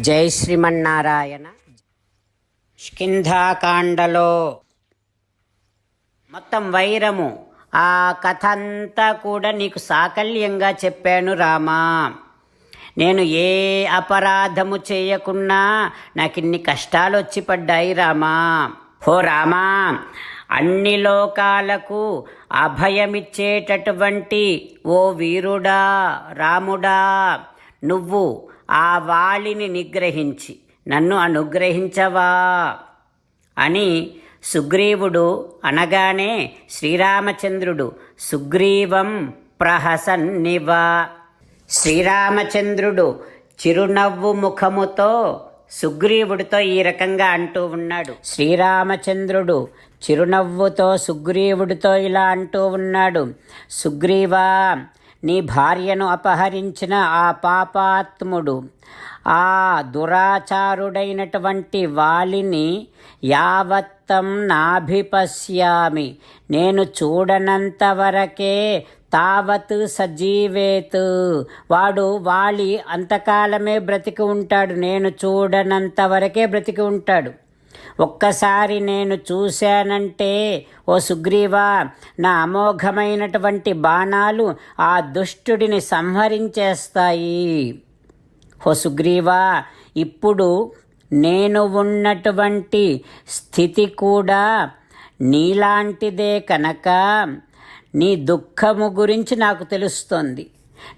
జై శ్రీమన్నారాయణ. స్కింధాకాండలో మొత్తం వైరము. ఆ కథ అంతా కూడా నీకు సాకల్యంగా చెప్పాను రామా. నేను ఏ అపరాధము చేయకున్నా నాకు ఇన్ని కష్టాలు వచ్చి పడ్డాయి రామా. హో రామా అన్ని లోకాలకు అభయమిచ్చేటటువంటి ఓ వీరుడా రాముడా. నువ్వు ఆ వాళిని నిగ్రహించి నన్ను అనుగ్రహించవా? అని సుగ్రీవుడు అనగానే శ్రీరామచంద్రుడు సుగ్రీవం ప్రహసన్నివ. శ్రీరామచంద్రుడు చిరునవ్వు ముఖముతో సుగ్రీవుడితో ఈ రకంగా అంటూ ఉన్నాడు. శ్రీరామచంద్రుడు చిరునవ్వుతో సుగ్రీవుడితో ఇలా అంటూ ఉన్నాడు. సుగ్రీవా నీ భార్యను అపహరించిన ఆ పాపాత్ముడు ఆ దురాచారుడైనటువంటి వాలిని యావత్తం నాభిపశ్యామి. నేను చూడనంత వరకే తావత్ సజీవేత్. వాడు వాలి అంతకాలమే బ్రతికి ఉంటాడు. నేను చూడనంత వరకే బ్రతికి ఉంటాడు. ఒక్కసారి నేను చూశానంటే ఓ సుగ్రీవా నా అమోఘమైనటువంటి బాణాలు ఆ దుష్టుడిని సంహరించేస్తాయి. ఓ సుగ్రీవా ఇప్పుడు నేను ఉన్నటువంటి స్థితి కూడా నీలాంటిదే కనుక నీ దుఃఖము గురించి నాకు తెలుస్తోంది.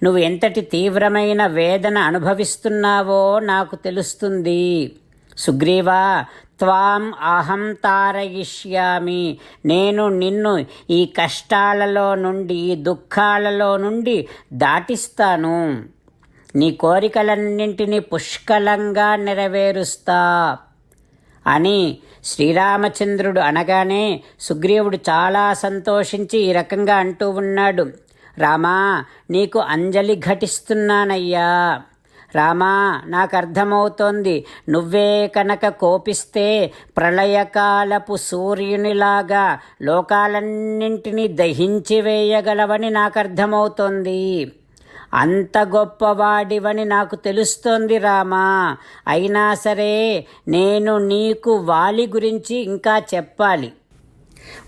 నువ్వు ఎంతటి తీవ్రమైన వేదన అనుభవిస్తున్నావో నాకు తెలుస్తుంది. సుగ్రీవా త్వాం అహం తారయిష్యామి. నేను నిన్ను ఈ కష్టాలలో నుండి ఈ దుఃఖాలలో నుండి దాటిస్తాను. నీ కోరికలన్నింటినీ పుష్కలంగా నెరవేరుస్తా అని శ్రీరామచంద్రుడు అనగానే సుగ్రీవుడు చాలా సంతోషించి ఈ రకంగా అంటూ ఉన్నాడు. రామా నీకు అంజలి ఘటిస్తున్నానయ్యా. రామా నాకు అర్థమవుతోంది నువ్వే కనుక కోపిస్తే ప్రళయకాలపు సూర్యునిలాగా లోకాలన్నింటినీ దహించి వేయగలవని నాకు అర్థమవుతోంది అంత గొప్పవాడివని నాకు తెలుస్తోంది రామా. అయినా సరే నేను నీకు వాలి గురించి ఇంకా చెప్పాలి.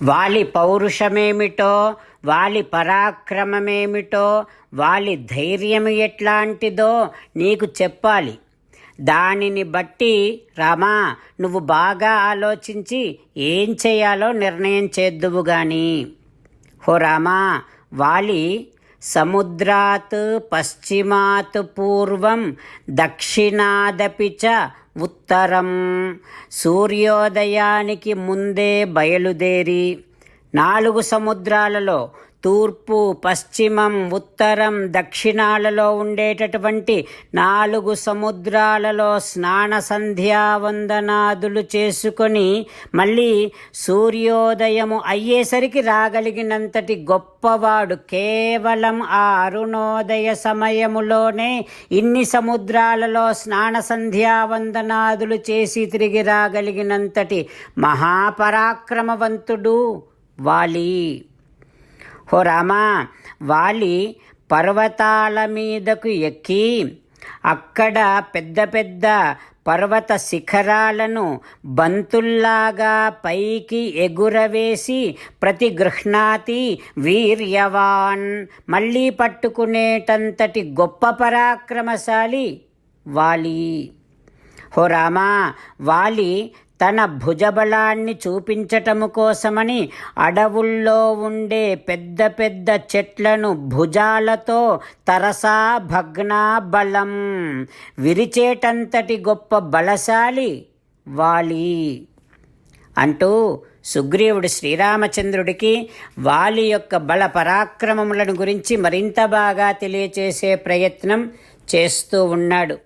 వాలి పౌరుషమేమిటో వాలి పరాక్రమమేమిటో వాలి ధైర్యం ఎట్లాంటిదో నీకు చెప్పాలి. దానిని బట్టి రామా నువ్వు బాగా ఆలోచించి ఏం చేయాలో నిర్ణయం చేద్దువు గాని. హో రామా వాలి సముద్రాత్ పశ్చిమాత్ పూర్వం దక్షిణాదపి చ ఉత్తరం. సూర్యోదయానికి ముందే బయలుదేరి నాలుగు సముద్రాలలో తూర్పు పశ్చిమం ఉత్తరం దక్షిణాలలో ఉండేటటువంటి నాలుగు సముద్రాలలో స్నాన సంధ్యావందనాదులు చేసుకొని మళ్ళీ సూర్యోదయము అయ్యేసరికి రాగలిగినంతటి గొప్పవాడు కేవలం ఆ అరుణోదయ సమయములోనే ఇన్ని సముద్రాలలో స్నాన సంధ్యావందనాదులు చేసి తిరిగి రాగలిగినంతటి మహాపరాక్రమవంతుడు వాలి. ఓ రామా వాలి పర్వతాల మీదకు ఎక్కి అక్కడ పెద్ద పెద్ద పర్వత శిఖరాలను బంతుల్లాగా పైకి ఎగురవేసి ప్రతి గృహ్ణాతి వీర్యవాన్ మళ్ళీ పట్టుకునేటంతటి గొప్ప పరాక్రమశాలి వాలి. హో రామా వాలి తన భుజబలాన్ని చూపించటము కోసమని అడవుల్లో ఉండే పెద్ద పెద్ద చెట్లను భుజాలతో తరసా భగ్నా బలం విరిచేటంతటి గొప్ప బలశాలి వాలి. అంటూ సుగ్రీవుడు శ్రీరామచంద్రుడికి వాలి యొక్క బల పరాక్రమములను గురించి మరింత బాగా తెలియచేసే ప్రయత్నం చేస్తూ ఉన్నాడు.